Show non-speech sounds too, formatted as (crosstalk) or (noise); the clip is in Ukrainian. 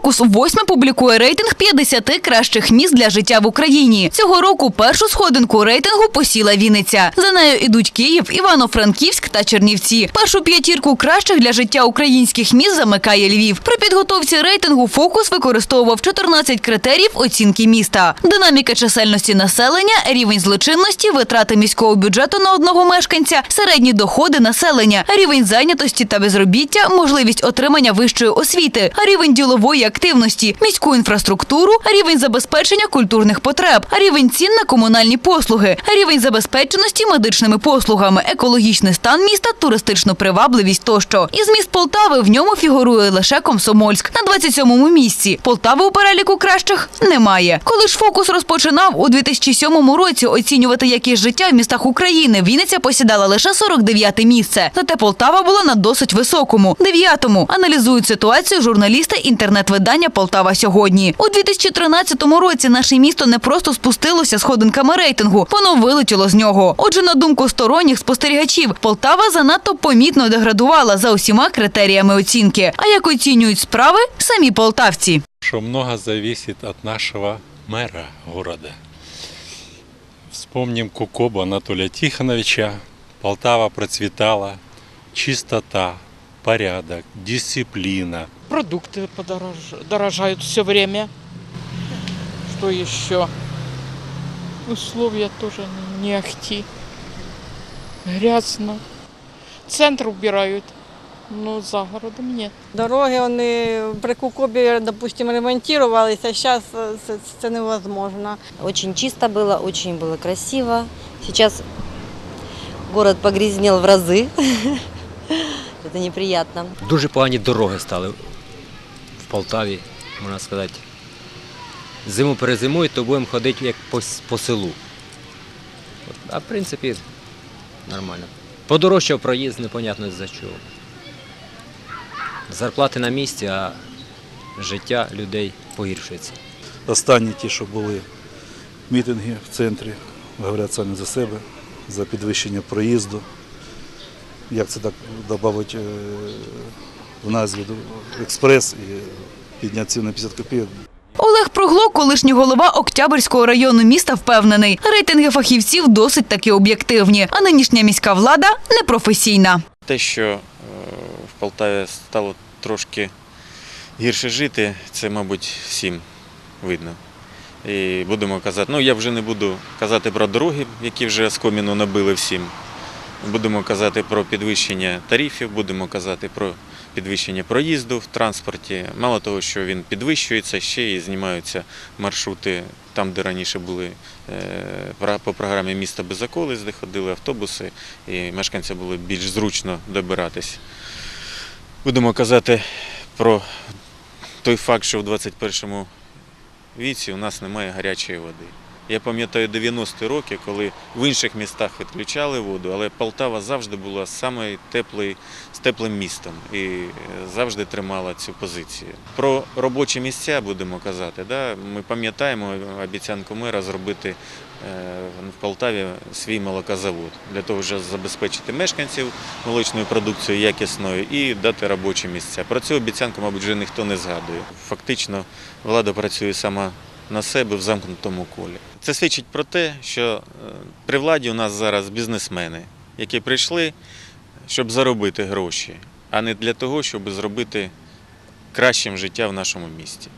Фокус восьме публікує рейтинг 50 кращих міст для життя в Україні. Цього року першу сходинку рейтингу посіла Вінниця. За нею ідуть Київ, Івано-Франківськ та Чернівці. Першу п'ятірку кращих для життя українських міст замикає Львів. При підготовці рейтингу Фокус використовував 14 критеріїв оцінки міста: динаміка чисельності населення, рівень злочинності, витрати міського бюджету на одного мешканця, середні доходи населення, рівень зайнятості та безробіття, можливість отримання вищої освіти, рівень ділової активності, міську інфраструктуру, рівень забезпечення культурних потреб, рівень цін на комунальні послуги, рівень забезпеченості медичними послугами, екологічний стан міста, туристичну привабливість тощо. Із міст Полтави в ньому фігурує лише Комсомольськ на 27-му місці. Полтави у переліку кращих немає. Коли ж фокус розпочинав у 2007 році оцінювати якість життя в містах України, Вінниця посідала лише 49 місце. Зате Полтава була на досить високому 9-му. Аналізують ситуацію журналісти інтернет-видання Полтава сьогодні. У 2013 році наше місто не просто спустилося сходинками рейтингу, воно вилетіло з нього. Отже, на думку сторонніх спостерігачів, Полтава занадто помітно деградувала за усіма критеріями оцінки. А як оцінюють справи самі полтавці? что много зависит от нашего мэра города. Вспомним Кукоба Анатолия Тихоновича. Полтава процветала, чистота, порядок, дисциплина. Продукты подорож... дорожают все время. Что еще? Условия тоже не ахти. Грязно. Центр убирают, но за городом нет. Дороги вони при Кукобі, допустимо, ремонтувалися, зараз це, це невозможно. Очень чисто было, очень было красиво. Сейчас город погрязнел в разы. Это неприятно. (laughs) Дуже погані дороги стали Полтаві, можна сказати. Зиму перезимують, то будемо ходити як по, по селу. А в принципі, нормально. Подорожчав проїзд, непонятно за чого. Зарплати на місці, а життя людей погіршується. Останні ті, що були мітинги в центрі, говорять самі за себе, за підвищення проїзду. Як це так додати в назві експрес і підняти ціну на 50 копійок. Олег Прогло, колишній голова Октябрьського району міста, впевнений, рейтинги фахівців досить таки об'єктивні, а нинішня міська влада непрофесійна. Те, що е, в Полтаві стало трошки гірше жити, це, мабуть, всім видно. І будемо казати, ну я вже не буду казати про дороги, які вже оскоміну набили всім. Будемо казати про підвищення тарифів, будемо казати про підвищення проїзду в транспорті. Мало того, що він підвищується, ще і знімаються маршрути там, де раніше були е, по програмі міста без околиць, де ходили автобуси, і мешканцям було більш зручно добиратись. Будемо казати про той факт, що в 21 віці у нас немає гарячої води. Я пам'ятаю 90-ті роки, коли в інших містах відключали воду, але Полтава завжди була саме теплий, з теплим містом і е, завжди тримала цю позицію. Про робочі місця будемо казати. Да? Ми пам'ятаємо обіцянку мера зробити е, в Полтаві свій молокозавод для того, щоб забезпечити мешканців молочною продукцією якісною і дати робочі місця. Про цю обіцянку, мабуть, вже ніхто не згадує. Фактично, влада працює сама на себе в замкнутому колі. Це свідчить про те, що е, при владі у нас зараз бізнесмени, які прийшли, щоб заробити гроші, а не для того, щоб зробити кращим життя в нашому місті.